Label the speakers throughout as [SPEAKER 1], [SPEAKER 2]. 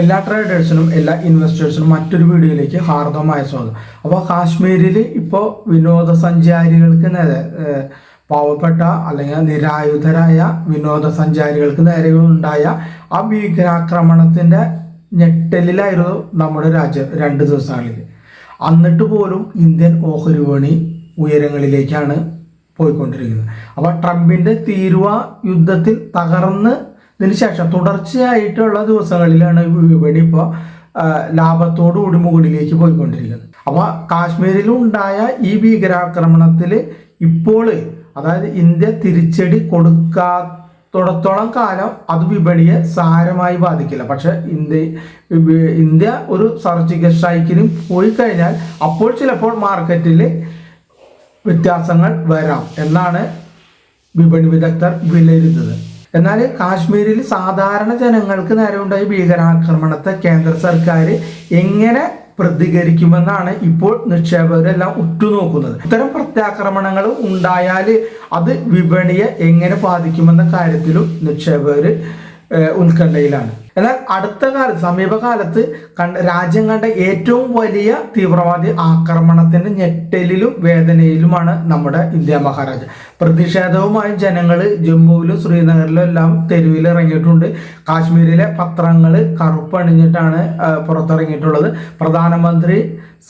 [SPEAKER 1] എല്ലാ ട്രേഡേഴ്സിനും എല്ലാ ഇൻവെസ്റ്റേഴ്സിനും മറ്റൊരു വീഡിയോയിലേക്ക് ഹാർദമായ സ്വാഗതം. അപ്പോൾ കാശ്മീരിൽ ഇപ്പോൾ വിനോദസഞ്ചാരികൾക്ക് നേരെ പാവപ്പെട്ട അല്ലെങ്കിൽ നിരായുധരായ വിനോദസഞ്ചാരികൾക്ക് നേരെ ഉണ്ടായ ആ ഭീകരാക്രമണത്തിന്റെ ഞെട്ടലിലായിരുന്നു നമ്മുടെ രാജ്യം രണ്ട് ദിവസങ്ങളിൽ എന്നിട്ട് പോലും ഇന്ത്യൻ ഓഹരി വിപണി ഉയരങ്ങളിലേക്കാണ് പോയിക്കൊണ്ടിരിക്കുന്നത്. അപ്പോൾ ട്രംപിന്റെ തീരുവ യുദ്ധത്തിൽ തകർന്ന് ഇതിന് ശേഷം തുടർച്ചയായിട്ടുള്ള ദിവസങ്ങളിലാണ് വിപണി ഇപ്പോൾ ലാഭത്തോടു കൂടി മുകളിലേക്ക് പോയിക്കൊണ്ടിരിക്കുന്നത്. അപ്പോൾ കാശ്മീരിൽ ഉണ്ടായ ഈ ഭീകരാക്രമണത്തിൽ ഇപ്പോൾ അതായത് ഇന്ത്യ തിരിച്ചടി കൊടുക്കാത്തോടത്തോളം കാലം അത് വിപണിയെ സാരമായി ബാധിക്കില്ല. പക്ഷെ ഇന്ത്യ ഇന്ത്യ ഒരു സർജിക്കൽ സ്ട്രൈക്കിനും പോയി കഴിഞ്ഞാൽ അപ്പോൾ ചിലപ്പോൾ മാർക്കറ്റിൽ വ്യത്യാസങ്ങൾ വരാം എന്നാണ് വിപണി വിദഗ്ധർ വിലയിരുത്തുന്നത്. എന്നാൽ കാശ്മീരിൽ സാധാരണ ജനങ്ങൾക്ക് നേരെ ഉണ്ടായ ഭീകരാക്രമണത്തെ കേന്ദ്ര സർക്കാർ എങ്ങനെ പ്രതികരിക്കുമെന്നാണ് ഇപ്പോൾ നിക്ഷേപകരെല്ലാം ഉറ്റുനോക്കുന്നത്. ഇത്തരം പ്രത്യാക്രമണങ്ങൾ ഉണ്ടായാൽ അത് വിപണിയെ എങ്ങനെ ബാധിക്കുമെന്ന കാര്യത്തിലും നിക്ഷേപകർ ഉത്കണ്ഠയിലാണ്. എന്നാൽ അടുത്ത കാലത്ത് സമീപകാലത്ത് കണ്ട രാജ്യം കണ്ട ഏറ്റവും വലിയ തീവ്രവാദി ആക്രമണത്തിന്റെ ഞെട്ടലിലും വേദനയിലുമാണ് നമ്മുടെ ഇന്ത്യ മഹാരാജ. പ്രതിഷേധവുമായി ജനങ്ങൾ ജമ്മുവിലും ശ്രീനഗറിലും എല്ലാം തെരുവിൽ ഇറങ്ങിയിട്ടുണ്ട് കാശ്മീരിലെ പത്രങ്ങൾ കറുപ്പണിഞ്ഞിട്ടാണ് പുറത്തിറങ്ങിയിട്ടുള്ളത്. പ്രധാനമന്ത്രി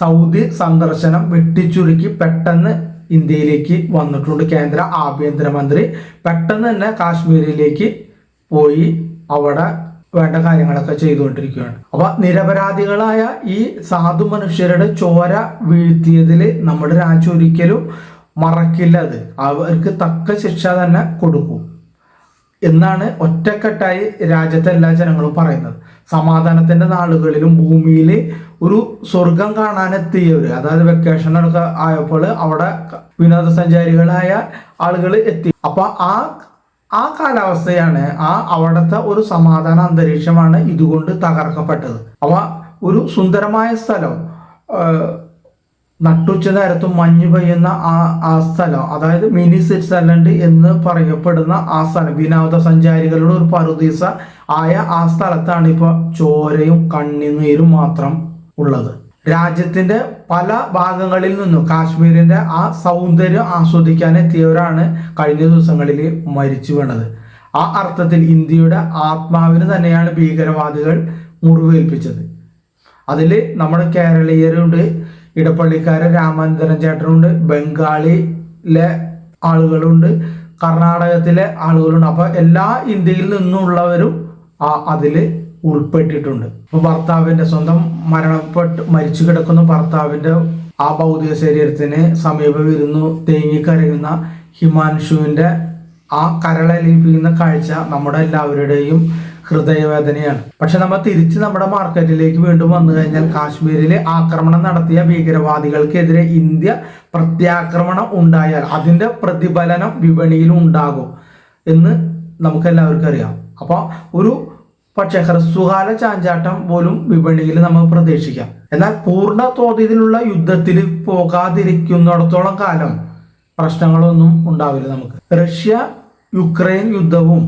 [SPEAKER 1] സൗദി സന്ദർശനം വെട്ടിച്ചുരുക്കി പെട്ടെന്ന് ഇന്ത്യയിലേക്ക് വന്നിട്ടുണ്ട് കേന്ദ്ര ആഭ്യന്തരമന്ത്രി. പെട്ടെന്ന് തന്നെ കാശ്മീരിലേക്ക് പോയി അവിടെ വേണ്ട കാര്യങ്ങളൊക്കെ ചെയ്തുകൊണ്ടിരിക്കുകയാണ്. അപ്പൊ നിരപരാധികളായ ഈ സാധു മനുഷ്യരുടെ ചോര വീഴ്ത്തിയതിൽ നമ്മുടെ രാജ്യം ഒരിക്കലും മറക്കില്ല അത്. അവർക്ക് തക്ക ശിക്ഷ തന്നെ കൊടുക്കും. എന്നാണ് ഒറ്റക്കെട്ടായി രാജ്യത്തെ എല്ലാ ജനങ്ങളും പറയുന്നത്. സമാധാനത്തിന്റെ നാളുകളിലും ഭൂമിയിൽ ഒരു സ്വർഗം കാണാനെത്തിയവർ അതായത് വെക്കേഷനൊക്കെ ആയപ്പോൾ അവിടെ വിനോദസഞ്ചാരികളായ ആളുകൾ എത്തി. അപ്പൊ ആ ആ കാലാവസ്ഥയാണ് ആ അവിടുത്തെ ഒരു സമാധാന അന്തരീക്ഷമാണ് ഇതുകൊണ്ട് തകർക്കപ്പെട്ടത്. അവ ഒരു സുന്ദരമായ സ്ഥലം നട്ടുച്ച നേരത്തും മഞ്ഞ് പെയ്യുന്ന ആ ആ സ്ഥലം അതായത് മിനി സ്വിറ്റ്സർലൻഡ് എന്ന് പറയപ്പെടുന്ന ആ സ്ഥലം വിനോദസഞ്ചാരികളുടെ ഒരു പറുദീസ ആയ ആ സ്ഥലത്താണ് ഇപ്പോൾ ചോരയും കണ്ണിനീരും മാത്രം ഉള്ളത്. രാജ്യത്തിന്റെ പല ഭാഗങ്ങളിൽ നിന്നും കാശ്മീരിന്റെ ആ സൗന്ദര്യം ആസ്വദിക്കാൻ എത്തിയവരാണ് കഴിഞ്ഞ ദിവസങ്ങളിൽ മരിച്ചു വീണത്. ആ അർത്ഥത്തിൽ ഇന്ത്യയുടെ ആത്മാവിന് തന്നെയാണ് ഭീകരവാദികൾ മുറിവേൽപ്പിച്ചത്. അതിൽ നമ്മുടെ കേരളീയരുണ്ട് ഇടപ്പള്ളിക്കാരൻ രാമചന്ദ്രൻ ചേട്ടനുണ്ട് ബംഗാളിലെ ആളുകളുണ്ട് കർണാടകത്തിലെ ആളുകളുണ്ട്. അപ്പോൾ എല്ലാ ഇന്ത്യയിൽ നിന്നുള്ളവരും അതിൽ ഉൾപ്പെട്ടിട്ടുണ്ട്. ഇപ്പൊ ഭർത്താവിന്റെ സ്വന്തം മരണപ്പെട്ട് മരിച്ചു കിടക്കുന്ന ഭർത്താവിന്റെ ആ ഭൗതിക ശരീരത്തിന് സമീപം ഇരുന്നു തേങ്ങിക്കരയുന്ന ഹിമാൻഷുവിന്റെ ആ കരളലിപ്പിക്കുന്ന കാഴ്ച നമ്മുടെ എല്ലാവരുടെയും ഹൃദയവേദനയാണ്. പക്ഷെ നമ്മൾ തിരിച്ച് നമ്മുടെ മാർക്കറ്റിലേക്ക് വീണ്ടും വന്നു കഴിഞ്ഞാൽ കാശ്മീരിലെ ആക്രമണം നടത്തിയ ഭീകരവാദികൾക്കെതിരെ ഇന്ത്യ പ്രത്യാക്രമണം ഉണ്ടായാൽ അതിന്റെ പ്രതിഫലനം വിപണിയിൽ ഉണ്ടാകും എന്ന് നമുക്ക് എല്ലാവർക്കും അറിയാം. അപ്പോൾ ഒരു പക്ഷേ ഹ്രസ്വകാല ചാഞ്ചാട്ടം പോലും വിപണിയിൽ നമുക്ക് പ്രതീക്ഷിക്കാം. എന്നാൽ പൂർണ തോതിലുള്ള യുദ്ധത്തിൽ പോകാതിരിക്കുന്നിടത്തോളം കാലം പ്രശ്നങ്ങളൊന്നും ഉണ്ടാവില്ല നമുക്ക്. റഷ്യ യുക്രൈൻ യുദ്ധവും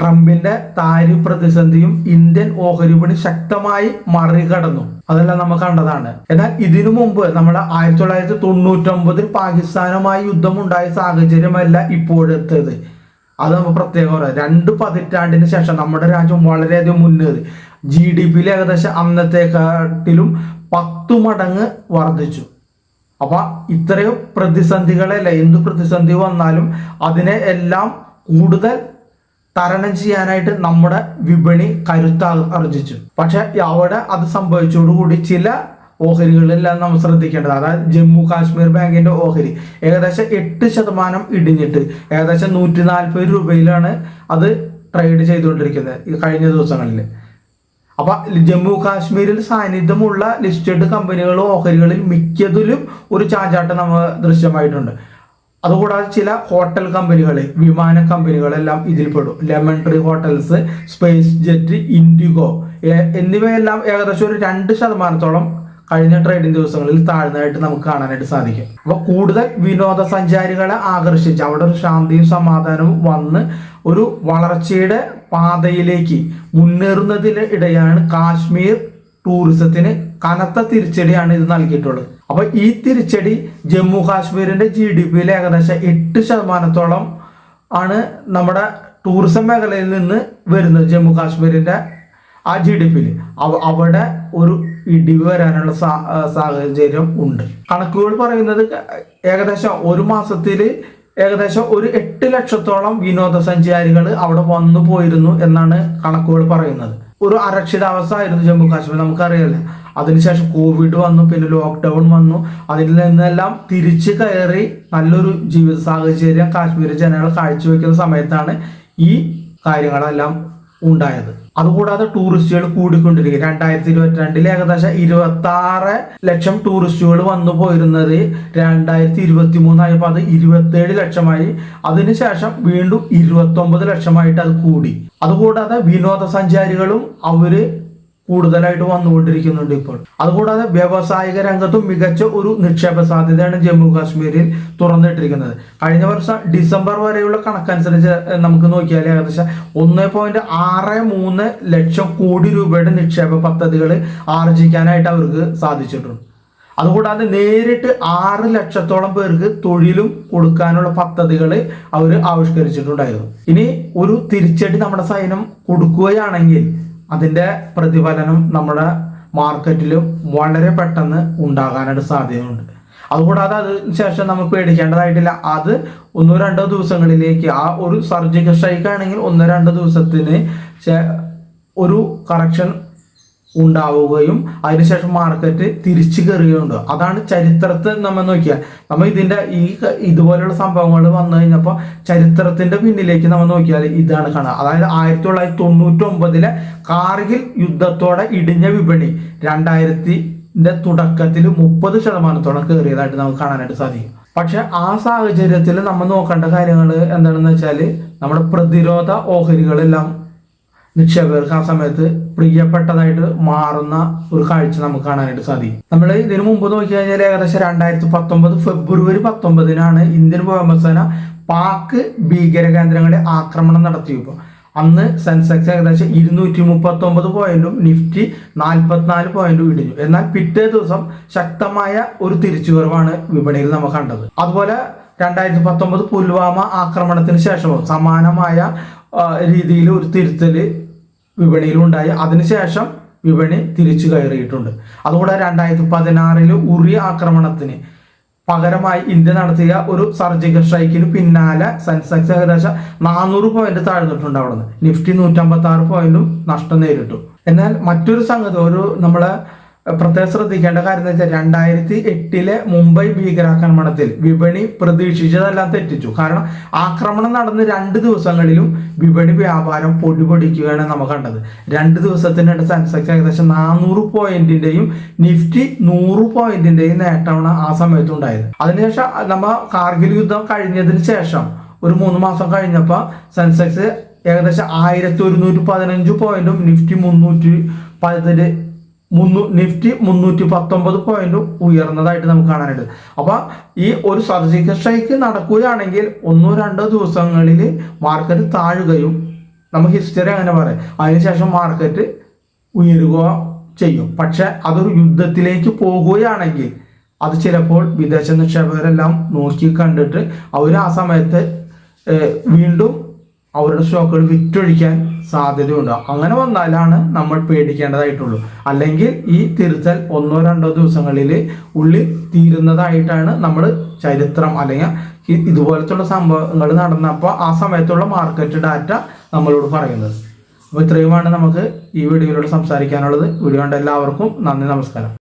[SPEAKER 1] ട്രംപിന്റെ താരി പ്രതിസന്ധിയും ഇന്ത്യൻ ഓഹരി വിപണി ശക്തമായി മറികടന്നു. അതെല്ലാം നമ്മൾ കണ്ടതാണ്. എന്നാൽ ഇതിനു മുമ്പ് നമ്മൾ ആയിരത്തി തൊള്ളായിരത്തി തൊണ്ണൂറ്റൊമ്പതിൽ പാകിസ്ഥാനുമായി യുദ്ധം ഉണ്ടായ സാഹചര്യമല്ല ഇപ്പോഴത്തേത്. അത് നമ്മൾ പ്രത്യേകം പറയാം. രണ്ട് പതിറ്റാണ്ടിന് ശേഷം നമ്മുടെ രാജ്യം വളരെയധികം മുന്നേറി. ജി ഡി പിയിൽ ഏകദേശം അന്നത്തെക്കാട്ടിലും പത്തു മടങ്ങ് വർദ്ധിച്ചു. അപ്പൊ ഇത്രയും പ്രതിസന്ധികളല്ല? എന്ത് പ്രതിസന്ധി വന്നാലും അതിനെ എല്ലാം കൂടുതൽ തരണം ചെയ്യാനായിട്ട് നമ്മുടെ വിപണി കരുത്ത അർജിച്ചു പക്ഷെ അവിടെ അത് സംഭവിച്ചോടുകൂടി ചില ഓഹരികളെല്ലാം നമ്മൾ ശ്രദ്ധിക്കേണ്ടത്. അതായത് ജമ്മു കാശ്മീർ ബാങ്കിന്റെ ഓഹരി ഏകദേശം എട്ട് ശതമാനം ഇടിഞ്ഞിട്ട് ഏകദേശം നൂറ്റി നാൽപ്പത് രൂപയിലാണ് അത് ട്രേഡ് ചെയ്തുകൊണ്ടിരിക്കുന്നത് കഴിഞ്ഞ ദിവസങ്ങളിൽ. അപ്പൊ ജമ്മു കാശ്മീരിൽ സാന്നിധ്യമുള്ള ലിസ്റ്റഡ് കമ്പനികളും ഓഹരികളിൽ മിക്കതിലും ഒരു ചാഞ്ചാട്ടം നമ്മൾ ദൃശ്യമായിട്ടുണ്ട്. അതുകൂടാതെ ചില ഹോട്ടൽ കമ്പനികൾ വിമാന കമ്പനികളെല്ലാം ഇതിൽപ്പെടും Lemon Tree Hotels SpiceJet IndiGo എന്നിവയെല്ലാം ഏകദേശം ഒരു രണ്ട് ശതമാനത്തോളം കഴിഞ്ഞ ട്രേഡിംഗ് ദിവസങ്ങളിൽ താഴ്ന്നതായിട്ട് നമുക്ക് കാണാനായിട്ട് സാധിക്കും. അപ്പൊ കൂടുതൽ വിനോദസഞ്ചാരികളെ ആകർഷിച്ച് അവിടെ ഒരു ശാന്തിയും സമാധാനവും വന്ന് ഒരു വളർച്ചയുടെ പാതയിലേക്ക് മുന്നേറുന്നതിന് ഇടയാണ് കാശ്മീർ ടൂറിസത്തിന് കനത്ത തിരിച്ചടിയാണ് ഇത് നൽകിയിട്ടുള്ളത്. അപ്പൊ ഈ തിരിച്ചടി ജമ്മു കാശ്മീരിന്റെ ജി ഡി പിയിൽ ഏകദേശം എട്ട് ശതമാനത്തോളം ആണ് നമ്മുടെ ടൂറിസം മേഖലയിൽ നിന്ന് വരുന്നത് ജമ്മു കാശ്മീരിന്റെ ആ ജി ഡി പിയിൽ അവിടെ ഒരു ഇടിവ് വരാനുള്ള സാഹചര്യം ഉണ്ട്. കണക്കുകൾ പറയുന്നത് ഏകദേശം ഒരു മാസത്തിൽ ഏകദേശം ഒരു എട്ട് ലക്ഷത്തോളം വിനോദസഞ്ചാരികൾ അവിടെ വന്നു പോയിരുന്നു എന്നാണ് കണക്കുകൾ പറയുന്നത്. ഒരു അരക്ഷിതാവസ്ഥ ആയിരുന്നു ജമ്മു കാശ്മീർ നമുക്കറിയാലോ. അതിനുശേഷം കോവിഡ് വന്നു പിന്നെ ലോക്ക്ഡൗൺ വന്നു. അതിൽ നിന്നെല്ലാം തിരിച്ചു കയറി നല്ലൊരു ജീവിത സാഹചര്യം കാശ്മീർ ജനങ്ങൾ കാഴ്ചവെക്കുന്ന സമയത്താണ് ഈ കാര്യങ്ങളെല്ലാം ഉണ്ടായത്. അതുകൂടാതെ ടൂറിസ്റ്റുകൾ കൂടിക്കൊണ്ടിരിക്കുക രണ്ടായിരത്തി ഇരുപത്തി രണ്ടിൽ ഏകദേശം ഇരുപത്തി ആറ് ലക്ഷം ടൂറിസ്റ്റുകൾ വന്നു പോയിരുന്നത് രണ്ടായിരത്തി ഇരുപത്തി മൂന്നായപ്പോൾ അത് ഇരുപത്തേഴ് ലക്ഷമായി. അതിനുശേഷം വീണ്ടും ഇരുപത്തി ഒമ്പത് ലക്ഷമായിട്ട് അത് കൂടി. അതുകൂടാതെ വിനോദസഞ്ചാരികളും അവർ കൂടുതലായിട്ട് വന്നുകൊണ്ടിരിക്കുന്നുണ്ട് ഇപ്പോൾ. അതുകൂടാതെ വ്യാവസായിക രംഗത്തും മികച്ച ഒരു നിക്ഷേപ സാധ്യതയാണ് ജമ്മു കാശ്മീരിൽ തുറന്നിട്ടിരിക്കുന്നത്. കഴിഞ്ഞ വർഷം ഡിസംബർ വരെയുള്ള കണക്കനുസരിച്ച് നമുക്ക് നോക്കിയാൽ ഏകദേശം ഒന്ന് പോയിന്റ് ആറ് മൂന്ന് ലക്ഷം കോടി രൂപയുടെ നിക്ഷേപ പദ്ധതികൾ ആർജിക്കാനായിട്ട് അവർക്ക് സാധിച്ചിട്ടുണ്ട്. അതുകൂടാതെ നേരിട്ട് ആറ് ലക്ഷത്തോളം പേർക്ക് തൊഴിലും കൊടുക്കാനുള്ള പദ്ധതികൾ അവർ ആവിഷ്കരിച്ചിട്ടുണ്ടായിരുന്നു. ഇനി ഒരു തിരിച്ചടി നമ്മുടെ സൈന്യം കൊടുക്കുകയാണെങ്കിൽ അതിന്റെ പ്രതിഫലനം നമ്മുടെ മാർക്കറ്റിലും വളരെ പെട്ടെന്ന് ഉണ്ടാകാനായിട്ട് സാധ്യതയുണ്ട്. അതുകൂടാതെ അതിന് ശേഷം നമുക്ക് പേടിക്കേണ്ടതായിട്ടില്ല. അത് ഒന്നോ രണ്ടോ ദിവസങ്ങളിലേക്ക് ആ ഒരു സർജിക്കൽ സ്ട്രൈക്ക് ആണെങ്കിൽ ഒന്നോ രണ്ടോ ദിവസത്തിന് ഒരു കറക്ഷൻ ഉണ്ടാവുകയും അതിനുശേഷം മാർക്കറ്റ് തിരിച്ചു കയറുകയും കയറുകയുണ്ട് അതാണ് ചരിത്രത്തെ നമ്മൾ നോക്കിയാൽ നമ്മൾ ഇതിന്റെ ഈ ഇതുപോലെയുള്ള സംഭവങ്ങൾ വന്നു കഴിഞ്ഞപ്പോൾ ചരിത്രത്തിന്റെ പിന്നിലേക്ക് നമ്മൾ നോക്കിയാൽ ഇതാണ് കാണുക അതായത് ആയിരത്തി തൊള്ളായിരത്തി തൊണ്ണൂറ്റി ഒമ്പതിലെ കാർഗിൽ യുദ്ധത്തോടെ ഇടിഞ്ഞ വിപണി രണ്ടായിരത്തിന്റെ തുടക്കത്തിൽ മുപ്പത് ശതമാനത്തോളം കയറിയതായിട്ട് നമുക്ക് കാണാനായിട്ട് സാധിക്കും. പക്ഷെ ആ സാഹചര്യത്തിൽ നമ്മൾ നോക്കേണ്ട കാര്യങ്ങൾ എന്താണെന്ന് വെച്ചാൽ നമ്മുടെ പ്രതിരോധ ഓഹരികളെല്ലാം നിക്ഷേപകർക്ക് ആ സമയത്ത് പ്രിയപ്പെട്ടതായിട്ട് മാറുന്ന ഒരു കാഴ്ച നമുക്ക് കാണാനായിട്ട് സാധിക്കും. നമ്മൾ ഇതിനു മുമ്പ് നോക്കി കഴിഞ്ഞാൽ ഏകദേശം രണ്ടായിരത്തി പത്തൊമ്പത് ഫെബ്രുവരി പത്തൊമ്പതിനാണ് ഇന്ത്യൻ വ്യോമസേന പാക് ഭീകര കേന്ദ്രങ്ങളെ ആക്രമണം നടത്തിയപ്പോൾ അന്ന് സെൻസെക്സ് ഏകദേശം ഇരുന്നൂറ്റി മുപ്പത്തി ഒമ്പത് പോയിന്റും നിഫ്റ്റി നാൽപ്പത്തിനാല് പോയിന്റും ഇടിഞ്ഞു. എന്നാൽ പിറ്റേ ദിവസം ശക്തമായ ഒരു തിരിച്ചുവരവാണ് വിപണിയിൽ നമ്മൾ കണ്ടത്. അതുപോലെ രണ്ടായിരത്തി പത്തൊമ്പത് പുൽവാമ ആക്രമണത്തിന് ശേഷവും സമാനമായ രീതിയിൽ ഒരു തിരുത്തൽ വിപണിയിലുണ്ടായി. അതിനുശേഷം വിപണി തിരിച്ചു കയറിയിട്ടുണ്ട്. അതുകൂടെ രണ്ടായിരത്തി പതിനാറിൽ ഉറി ആക്രമണത്തിന് പകരമായി ഇന്ത്യ നടത്തിയ ഒരു സർജിക്കൽ സ്ട്രൈക്കിന് പിന്നാലെ സെൻസെക്സ് ഏകദേശം നാനൂറ് പോയിന്റ് താഴ്ന്നിട്ടുണ്ട് അവിടെ നിന്ന് നിഫ്റ്റി നൂറ്റമ്പത്തി ആറ് പോയിന്റും നഷ്ടം നേരിട്ടു. എന്നാൽ മറ്റൊരു സംഗതി ഒരു നമ്മളെ പ്രത്യേകം ശ്രദ്ധിക്കേണ്ട കാര്യം എന്ന് വെച്ചാൽ രണ്ടായിരത്തി എട്ടിലെ മുംബൈ ഭീകരാക്രമണത്തിൽ വിപണി പ്രതീക്ഷിച്ചതെല്ലാം തെറ്റിച്ചു. കാരണം ആക്രമണം നടന്ന് രണ്ട് ദിവസങ്ങളിലും വിപണി വ്യാപാരം പൊടിപൊടിക്കുകയാണ് നമ്മൾ കണ്ടത്. രണ്ട് ദിവസത്തിനിടെ സെൻസെക്സ് ഏകദേശം നാനൂറ് പോയിന്റിന്റെയും നിഫ്റ്റി നൂറ് പോയിന്റിന്റെയും നേട്ടമാണ് ആ സമയത്ത് ഉണ്ടായത് അതിനുശേഷം നമ്മ കാർഗിൽ യുദ്ധം കഴിഞ്ഞതിന് ശേഷം ഒരു മൂന്ന് മാസം കഴിഞ്ഞപ്പോൾ സെൻസെക്സ് ഏകദേശം ആയിരത്തി ഒരുന്നൂറ്റി പതിനഞ്ച് പോയിന്റും നിഫ്റ്റി മുന്നൂറ്റി പതിന് മുന്നൂ നിഫ്റ്റി മുന്നൂറ്റി പത്തൊമ്പത് പോയിന്റ് ഉയർന്നതായിട്ട് നമുക്ക് കാണാനുണ്ട്. അപ്പൊ ഈ ഒരു സർജിക്കൽ സ്ട്രൈക്ക് നടക്കുകയാണെങ്കിൽ ഒന്നോ രണ്ടോ ദിവസങ്ങളിൽ മാർക്കറ്റ് താഴുകയും നമുക്ക് ഹിസ്റ്ററി അങ്ങനെ പറയാം. അതിനുശേഷം മാർക്കറ്റ് ഉയരുക ചെയ്യും. പക്ഷെ അതൊരു യുദ്ധത്തിലേക്ക് പോകുകയാണെങ്കിൽ അത് ചിലപ്പോൾ വിദേശ നിക്ഷേപകരെല്ലാം നോക്കി കണ്ടിട്ട് അവർ ആ സമയത്ത് വീണ്ടും അവരുടെ സ്റ്റോക്കുകൾ വിറ്റൊഴിക്കാൻ സാധ്യതയുണ്ട്. അങ്ങനെ വന്നാലാണ് നമ്മൾ പേടിക്കേണ്ടതായിട്ടുള്ളൂ. അല്ലെങ്കിൽ ഈ തിരുത്തൽ ഒന്നോ രണ്ടോ ദിവസങ്ങളിൽ ഉള്ളിൽ തീരുന്നതായിട്ടാണ് നമ്മൾ ചരിത്രം അല്ലെങ്കിൽ ഇതുപോലത്തുള്ള സംഭവങ്ങൾ നടന്നപ്പോൾ ആ സമയത്തുള്ള മാർക്കറ്റ് ഡാറ്റ നമ്മളോട് പറയുന്നത്. അപ്പോൾ ഇത്രയുമാണ് നമുക്ക് ഈ വീഡിയോയിലൂടെ സംസാരിക്കാനുള്ളത്. വീഡിയോ കണ്ട എല്ലാവർക്കും നന്ദി നമസ്കാരം.